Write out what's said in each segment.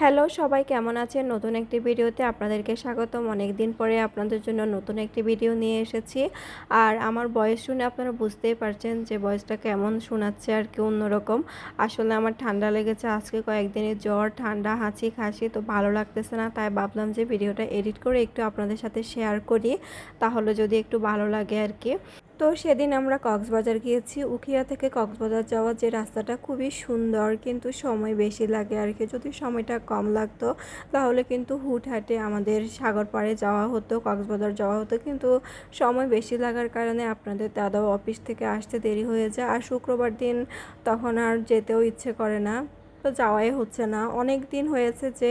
Hello, সবাই কেমন আছেন? নতুন একটি ভিডিওতে আপনাদেরকে স্বাগতম। অনেক দিন পরে আপনাদের জন্য নতুন একটি ভিডিও নিয়ে এসেছি। আর আমার বয়স শুনে আপনারা বুঝতেই পারছেন যে বয়সটা কেমন শোনাচ্ছে আর কি অন্যরকম। আসলে আমার ঠান্ডা লেগেছে, আজকে কয়েকদিনের জ্বর, ঠান্ডা, হাঁচি, খাসি, তো ভালো লাগতেছে না, তাই ভাবলাম যে ভিডিওটা এডিট করে একটু আপনাদের সাথে শেয়ার করি। তাহলে যদি একটু ভালো লাগে আর কি। তো সেদিন আমরা কক্সবাজার গিয়েছি। উখিয়া থেকে কক্সবাজার যাওয়ার যে রাস্তাটা খুবই সুন্দর, কিন্তু সময় বেশি লাগে আর কি। যদি সময়টা কম লাগতো, তাহলে কিন্তু হুটহাটে আমাদের সাগর পাড়ে যাওয়া হতো, কক্সবাজার যাওয়া হতো। কিন্তু সময় বেশি লাগার কারণে আপনাদের দাদাও অফিস থেকে আসতে দেরি হয়ে যায়। আর শুক্রবার দিন তখন আর যেতেও ইচ্ছে করে না। তো যাওয়াই হচ্ছে না। অনেক দিন হয়েছে যে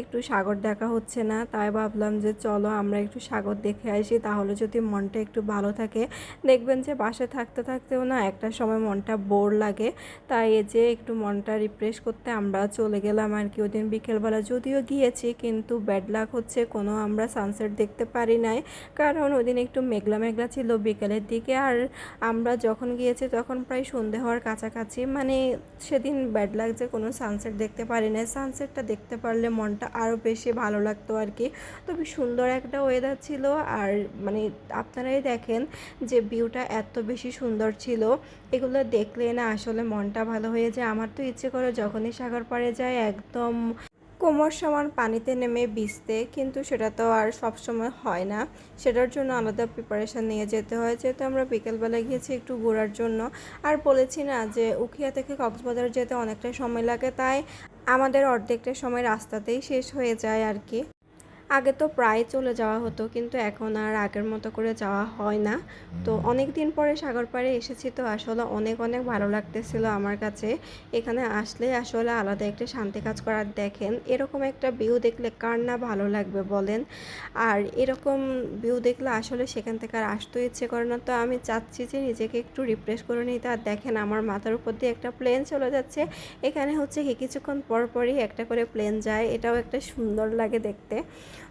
একটু সাগর দেখা হচ্ছে না, তাই ভাবলাম যে চলো আমরা একটু সাগর দেখে আসি, তাহলে যদি মনটা একটু ভালো থাকে। দেখবেন যে বাসে থাকতে থাকতেও না একটা সময় মনটা বোর লাগে, তাই এই যে একটু মনটা রিফ্রেশ করতে আমরা চলে গেলাম আর কি ওদিন বিকেলবেলা। যদিও গিয়েছি, কিন্তু ব্যাড লাক হচ্ছে কোনো আমরা সানসেট দেখতে পারি নাই, কারণ ওদিন একটু মেঘলা মেঘলা ছিল বিকেলের দিকে। আর আমরা যখন গিয়েছি তখন প্রায় সন্ধে হওয়ার কাছাকাছি মানে সেদিন ব্যাড লাক যে কোনো সানসেট দেখতে পারি না সানসেটটা দেখতে পারলে মনটা আরও বেশি ভালো লাগতো আর কি। তবে সুন্দর একটা ওয়েদার ছিল আর মানে আপনারাই দেখেন যে ভিউটা এত বেশি সুন্দর ছিল। এগুলো দেখলে না আসলে মনটা ভালো হয়ে যায়। আমার তো ইচ্ছে করে যখনই সাগর পাড়ে যায় একদম কোমর সমান পানিতে নেমে ভিজতে, কিন্তু সেটা তো আর সব সময় হয় না। সেটার জন্য আলাদা প্রিপারেশান নিয়ে যেতে হয়। যেহেতু আমরা বিকেলবেলা গিয়েছি একটু ঘোরার জন্য। আর বলেছি না যে, উখিয়া থেকে কক্সবাজার যেতে অনেকটা সময় লাগে, তাই আমাদের অর্ধেকটা সময় রাস্তাতেই শেষ হয়ে যায় আর কি। আগে তো প্রায় চলে যাওয়া হতো কিন্তু এখন আর আগের মতো করে যাওয়া হয় না। তো অনেক দিন পরে সাগর পাড়ে এসেছি তো আসলে অনেক অনেক ভালো লাগতেছিল আমার কাছে। এখানে আসলে আসলে আলাদা একটা শান্তি কাজ করার দেখেন এরকম একটা ভিউ দেখলে কার না ভালো লাগবে বলেন। আর এরকম ভিউ দেখলে আসলে সেখান থেকে আর আসতে ইচ্ছে করে না তো আমি চাচ্ছি যে নিজেকে একটু রিফ্রেশ করে নিতে। আর দেখেন আমার মাথার উপর দিয়ে একটা প্লেন চলে যাচ্ছে এখানে হচ্ছে কি কিছুক্ষণ পর পরই একটা করে প্লেন যায় এটাও একটা সুন্দর লাগে দেখতে।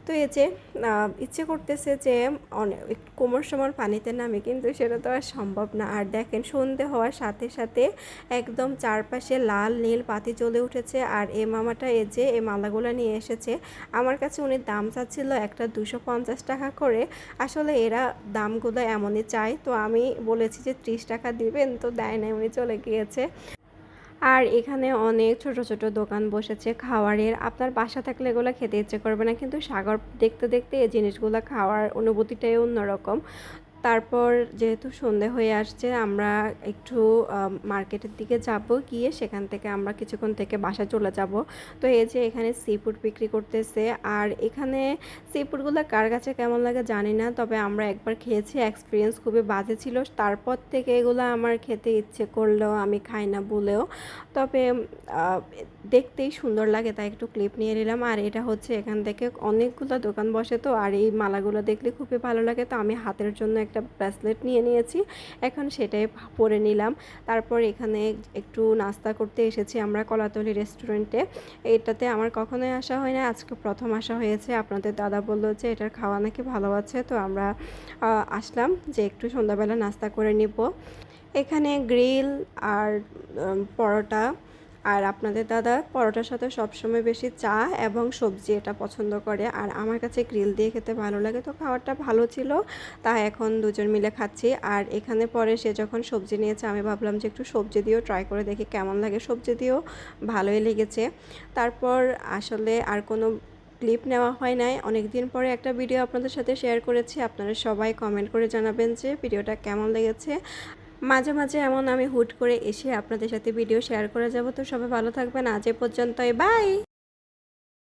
তো এই যে ইচ্ছে করতেছে যে অনেক কোমর সমর পানিতে নামে, কিন্তু সেটা তো আর সম্ভব না। আর দেখেন, সন্ধে হওয়ার সাথে সাথে একদম চারপাশে লাল নীল পাতি জ্বলে উঠেছে। আর এ মামাটা এ যে, এই মালাগুলো নিয়ে এসেছে। আমার কাছে উনি দাম চাচ্ছিল একটা দুশো পঞ্চাশ টাকা করে। আসলে এরা দামগুলো এমনই চায়। তো আমি বলেছি যে, ত্রিশ টাকা দিবেন, তো দেয় না উনি চলে গিয়েছে। আর এখানে অনেক ছোট ছোট দোকান বসেছে খাওয়ারের। আপনার বাসা থাকলে এগুলো খেতে ইচ্ছে করবে না, কিন্তু সাগর দেখতে দেখতে এই জিনিসগুলো খাওয়ার অনুভূতিটাই অন্যরকম। তারপর যেহেতু সন্ধে হয়ে আসছে, আমরা একটু মার্কেটের দিকে যাব গিয়ে সেখান থেকে আমরা কিছুক্ষণ থেকে বাসা চলে যাব। তো এই যে এখানে সি ফুড বিক্রি করতেছে, আর এখানে সি ফুডগুলো কার কাছে কেমন লাগে জানি না, তবে আমরা একবার খেয়েছি এক্সপিরিয়েন্স খুবই বাজে ছিল। তারপর থেকে এগুলো আমার খেতে ইচ্ছে করলেও আমি খাই না বলেও। তবে দেখতেই সুন্দর লাগে, তাই একটু ক্লিপ নিয়ে নিলাম। আর এটা হচ্ছে এখান থেকে অনেকগুলো দোকান বসে তো, আর এই মালাগুলো দেখলে খুবই ভালো লাগে। তো আমি হাতের জন্য একটা ব্রেসলেট নিয়ে নিয়েছি। এখন সেটাই পরে নিলাম। তারপর এখানে একটু নাস্তা করতে এসেছি আমরা কলাতলি রেস্টুরেন্টে এটাতে আমার কখনোই আসা হয় না, আজকে প্রথম আসা হয়েছে। আপনাদের দাদা বলল যে এটার খাওয়া নাকি ভালো আছে, তো আমরা আসলাম যে একটু সন্ধ্যাবেলা নাস্তা করে নিব। এখানে গ্রিল আর পরোটা আর আপনাদের দাদা পরোটার সাথে সবসময় বেশি চা এবং সবজি এটা পছন্দ করে। আর আমার কাছে গ্রিল দিয়ে খেতে ভালো লাগে। তো খাবারটা ভালো ছিল তা এখন দুজন মিলে খাচ্ছি। আর এখানে পরে সে যখন সবজি নিয়েছে, আমি ভাবলাম যে একটু সবজি দিয়েও ট্রাই করে দেখি কেমন লাগে। সবজি দিয়েও ভালোই লেগেছে। তারপর আসলে আর কোনো ক্লিপ নেওয়া হয় নাই। অনেক দিন পরে একটা ভিডিও আপনাদের সাথে শেয়ার করেছি। আপনারা সবাই কমেন্ট করে জানাবেন যে ভিডিওটা কেমন লেগেছে। মাঝে মাঝে এমন আমি হুট করে এসে আপনাদের সাথে ভিডিও শেয়ার করে যাব। তো সবাই ভালো থাকবেন। আজ এ পর্যন্তই। বাই